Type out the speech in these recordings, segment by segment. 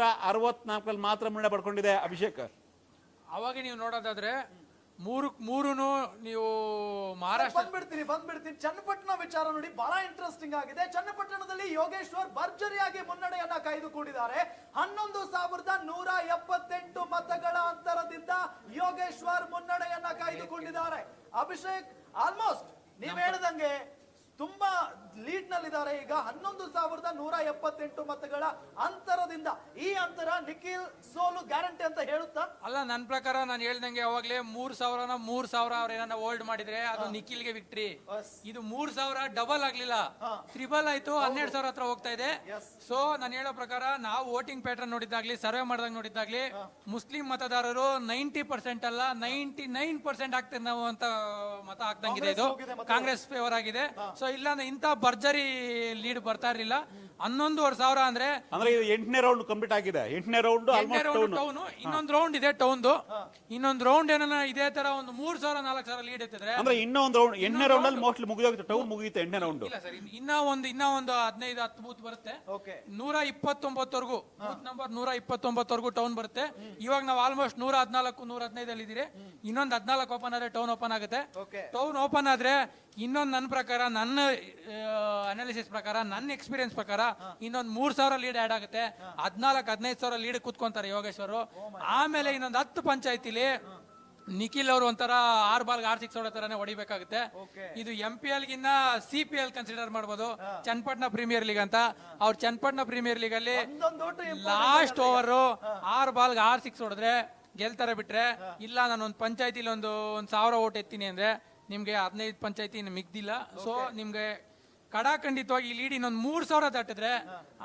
ನೂರ ಅರವತ್ನಾಲ್ಕಲ್ಲಿ ಮಾತ್ರ ಮುನ್ನಡೆ ಪಡ್ಕೊಂಡಿದೆ ಅಭಿಷೇಕ್ ಅವಾಗ ನೀವು ನೋಡೋದಾದ್ರೆ ಮೂರು ಮೂರುನು ನೀವು ಮಹಾರಾಷ್ಟ್ರ ಬಂದ್ಬಿಡ್ತೀನಿ ಬಂದ್ಬಿಡ್ತೀನಿ ಚನ್ನಪಟ್ಟಣ ವಿಚಾರ ನೋಡಿ ಬಹಳ ಇಂಟ್ರೆಸ್ಟಿಂಗ್ ಆಗಿದೆ ಚನ್ನಪಟ್ಟಣದಲ್ಲಿ ಯೋಗೇಶ್ವರ್ ಭರ್ಜರಿಯಾಗಿ ಮುನ್ನಡೆಯನ್ನ ಕಾಯ್ದುಕೊಂಡಿದ್ದಾರೆ ಹನ್ನೊಂದು ಸಾವಿರದ ನೂರ ಎಪ್ಪತ್ತೆಂಟು ಮತಗಳ ಅಂತರದಿಂದ ಯೋಗೇಶ್ವರ್ ಮುನ್ನಡೆಯನ್ನ ಕಾಯ್ದುಕೊಂಡಿದ್ದಾರೆ ಅಭಿಷೇಕ್ ಆಲ್ಮೋಸ್ಟ್ ನೀವ್ ಹೇಳ್ದಂಗೆ ತುಂಬಾ ಲೀಡ್ ನಲ್ಲಿದ್ದಾರೆ ಈಗ ಹನ್ನೊಂದು ಸಾವಿರದ ನೂರ ಎಪ್ಪತ್ತೆಂಟು ಮತಗಳ ಅಂತರದಿಂದ ಈ ಅಂತರ ನಿಖಿಲ್ ಸೋಲು ಗ್ಯಾರಂಟಿ ಅಂತ ಹೇಳುತ್ತಾ? ಅಲ್ಲ ನನ್ನ ಪ್ರಕಾರ ನಾನು ಹೇಳ್ದಂಗೆ ಅವಾಗ್ಲೇ ಮೂರ್ ಸಾವಿರನ ಮೂರ್ ಸಾವಿರ ಅವ್ರ ಏನನ್ನ ಹೋಲ್ಡ್ ಮಾಡಿದ್ರೆ ಅದು ನಿಖಿಲ್ಗೆ ವಿಕ್ಟ್ರಿ Yes. ಇದು ಮೂರ್ ಸಾವಿರ ಡಬಲ್ ಆಗ್ಲಿಲ್ಲ. ತ್ರಿಬಲ್ ಆಯ್ತು ಹನ್ನೆರಡು ಸಾವಿರ ಹತ್ರ ಹೋಗ್ತಾ ಇದೆ. ಸೊ ನಾನು ಹೇಳೋ ಪ್ರಕಾರ ನಾವು ವೋಟಿಂಗ್ ಪ್ಯಾಟರ್ನ್ ನೋಡಿದಾಗ್ಲಿ ಸರ್ವೆ ಮಾಡಿದಾಗ ನೋಡಿದಾಗ್ಲಿ ಮುಸ್ಲಿಂ ಮತದಾರರು ನೈಂಟಿ ಪರ್ಸೆಂಟ್ ಅಲ್ಲ ನೈಂಟಿ ನೈನ್ ಪರ್ಸೆಂಟ್ ಆಗ್ತದೆ ನಾವು ಅಂತ ಮತ ಹಾಕ್ದಂಗಿದೆ ಇದು. ಕಾಂಗ್ರೆಸ್ ಫೇವರ್ ಆಗಿದೆ. ಸೊ ಇಲ್ಲ ಅಂದ್ರೆ ಇಂಥ ಭರ್ಜರಿ ಲೀಡ್ ಬರ್ತಾ ಇರಲಿಲ್ಲ. ಹನ್ನೊಂದುವರೆ ಸಾವಿರ ಅಂದ್ರೆ ಅಂದ್ರೆ ಇದು ಎಂಟನೇ ರೌಂಡ್ ಕಂಪ್ಲೀಟ್ ಆಗಿದೆ. ಎಂಟನೇ ರೌಂಡ್ ಎಂಟನೇ ರೌಂಡ್ ಟೌನ್ ಇನ್ನೊಂದು ರೌಂಡ್ ಇದೆ ಟೌನ್ದು ಇನ್ನೊಂದು ರೌಂಡ್ ಏನನ್ನ ಇದೇ ತರ ಒಂದು ಮೂರ್ ಸಾವಿರ ನಾಲ್ಕು ಸಾವಿರ ಲೀಡ್ ಎತ್ತಿದ್ರೆ ಅಂದ್ರೆ ಇನ್ನೊಂದು ರೌಂಡ್ ಎಂಟನೇ ರೌಂಡ್ ಅಲ್ಲಿ ಮೋಸ್ಟ್ಲಿ ಮುಗಿದೋಗಿತ್ತು. ಟೌನ್ ಮುಗಿಯುತ್ತೆ ಎಂಟನೇ ರೌಂಡ್ ಇಲ್ಲ ಸರ್ ಇನ್ನ ಒಂದು ಇನ್ನ ಒಂದು ಹದಿನೈದು ಹತ್ತು ಬೂತ್ ಬರುತ್ತೆ. ಓಕೆ ನೂರ ಇಪ್ಪತ್ತೊಂಬತ್ತವರೆಗೂ ಬೂತ್ ನಂಬರ್ ನೂರ ಇಪ್ಪತ್ತೊಂಬತ್ತವರೆಗೂ ಟೌನ್ ಬರುತ್ತೆ. ಇವಾಗ ನಾವು ಆಲ್ಮೋಸ್ಟ್ ನೂರ ಹದಿನಾಲ್ಕು ನೂರ ಹದಿನೈದಲ್ಲಿ ಇದೀರಿ. ಇನ್ನೊಂದು ಹದಿನಾಲ್ಕು ಓಪನ್ ಆದ್ರೆ ಟೌನ್ ಓಪನ್ ಆಗುತ್ತೆ. ಓಕೆ ಟೌನ್ ಓಪನ್ ಆದ್ರೆ ಇನ್ನೊಂದು ನನ್ನ ಪ್ರಕಾರ ನನ್ನ ಅನಾಲಿಸಿಸ್ ಪ್ರಕಾರ ನನ್ನ ಎಕ್ಸ್ಪೀರಿಯನ್ಸ್ ಪ್ರಕಾರ ಇನ್ನೊಂದು ಮೂರ್ ಸಾವಿರ ಲೀಡ್ ಆಡ್ ಆಗುತ್ತೆ. ಹದಿನಾಲ್ಕು ಹದಿನೈದು ಸಾವಿರ ಲೀಡ್ ಕೂತ್ಕೊಂತಾರೆ ಯೋಗೇಶ್ವರು. ಆಮೇಲೆ ಇನ್ನೊಂದು ಹತ್ತು ಪಂಚಾಯತಿಲಿ ನಿಖಿಲ್ ಅವರು ಒಂಥರ ಆರ್ ಬಾಲ್ಗೆ ಆರ್ ಸಿಕ್ಸ್ ಹೊಡೋ ತರಾನೇ ಹೊಡಿಬೇಕಾಗುತ್ತೆ. ಇದು ಎಂ ಪಿ ಎಲ್ ಗಿನ್ನ ಸಿ ಪಿ ಎಲ್ ಕನ್ಸಿಡರ್ ಮಾಡ್ಬೋದು. ಚನ್ನಪಟ್ಟಣ ಪ್ರೀಮಿಯರ್ ಲೀಗ್ ಅಂತ. ಅವ್ರು ಚನ್ನಪಟ್ಟಣ ಪ್ರೀಮಿಯರ್ ಲೀಗ್ ಅಲ್ಲಿ ಲಾಸ್ಟ್ ಓವರ್ ಆರ್ ಬಾಲ್ಗೆ ಆರ್ ಸಿಕ್ಸ್ ಹೊಡೆದ್ರೆ ಗೆಲ್ತಾರೆ ಬಿಟ್ರೆ ಇಲ್ಲ ನಾನು ಒಂದು ಪಂಚಾಯತಿಲಿ ಒಂದು ಒಂದು ಸಾವಿರ ಓಟ್ ಎತ್ತೀನಿ ಅಂದ್ರೆ ನಿಮ್ಗೆ ಹದಿನೈದು ಪಂಚಾಯತಿ ಮಿಗ್ದಿಲ್ಲ. ಸೊ ನಿಮ್ಗೆ ಕಡಾಖಂಡಿತವಾಗಿ ಈ ಲೀಡ್ ಇನ್ನೊಂದು ಮೂರ್ ಸಾವಿರ ದಾಟಿದ್ರೆ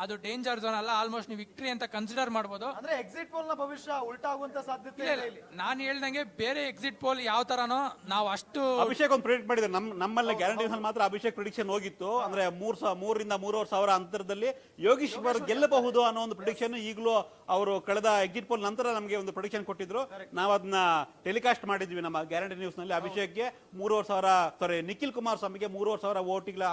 ಅದು ಡೇಂಜರ್ ಝೋನ್ ಅಲ್ಲ ಆಲ್ಮೋಸ್ಟ್ ನೀವು ವಿಕ್ಟ್ರಿ ಅಂತ ಕನ್ಸಿಡರ್ ಮಾಡ್ಬೋದು. ಅಂದ್ರೆ ಎಕ್ಸಿಟ್ ಪೋಲ್ನ ಭವಿಷ್ಯ ಉಲ್ಟಾ ಆಗುವಂತ ಸಾಧ್ಯತೆ ಇಲ್ಲ, ಇಲ್ಲ. ನಾನು ಹೇಳ್ದಂಗೆ ಬೇರೆ ಎಕ್ಸಿಟ್ ಪೋಲ್ ಯಾವ ತರನೋ ನಾವು ಅಷ್ಟು ಅಭಿಷೇಕ್ ಒಂದು ಪ್ರಿಡಿಕ್ಟ್ ಮಾಡಿದ್ರು. ನಮ್ ನಮ್ಮಲ್ಲಿ ಗ್ಯಾರಂಟಿ ಮಾತ್ರ ಅಭಿಷೇಕ್ ಪ್ರಿಡಿಕ್ಷನ್ ಹೋಗಿತ್ತು. ಅಂದ್ರೆ ಮೂರ್ ಸಾವಿರ ಮೂರರಿಂದ ಮೂರುವರೆ ಸಾವಿರ ಅಂತರದಲ್ಲಿ ಯೋಗೀಶ್ವರ್ ಗೆಲ್ಲಬಹುದು ಅನ್ನೋ ಒಂದು ಪ್ರಿಡಿಕ್ಷನ್ ಈಗಲೂ ಅವರು ಕಳೆದ ಎಕ್ಸಿಟ್ ಪೋಲ್ ನಂತರ ನಮಗೆ ಒಂದು ಪ್ರಿಡಿಕ್ಷನ್ ಕೊಟ್ಟಿದ್ರು. ನಾವು ಅದನ್ನ ಟೆಲಿಕಾಸ್ಟ್ ಮಾಡಿದ್ವಿ ನಮ್ಮ ಗ್ಯಾರಂಟಿ ನ್ಯೂಸ್ನಲ್ಲಿ. ಅಭಿಷೇಕ್ಗೆ ಮೂರುವರೆ ಸಾವಿರ ಸಾರಿ ನಿಖಿಲ್ ಕುಮಾರ್ ಸ್ವಾಮಿಗೆ ಮೂರುವರೆ ಸಾವಿರ ಓಟಿಗಳ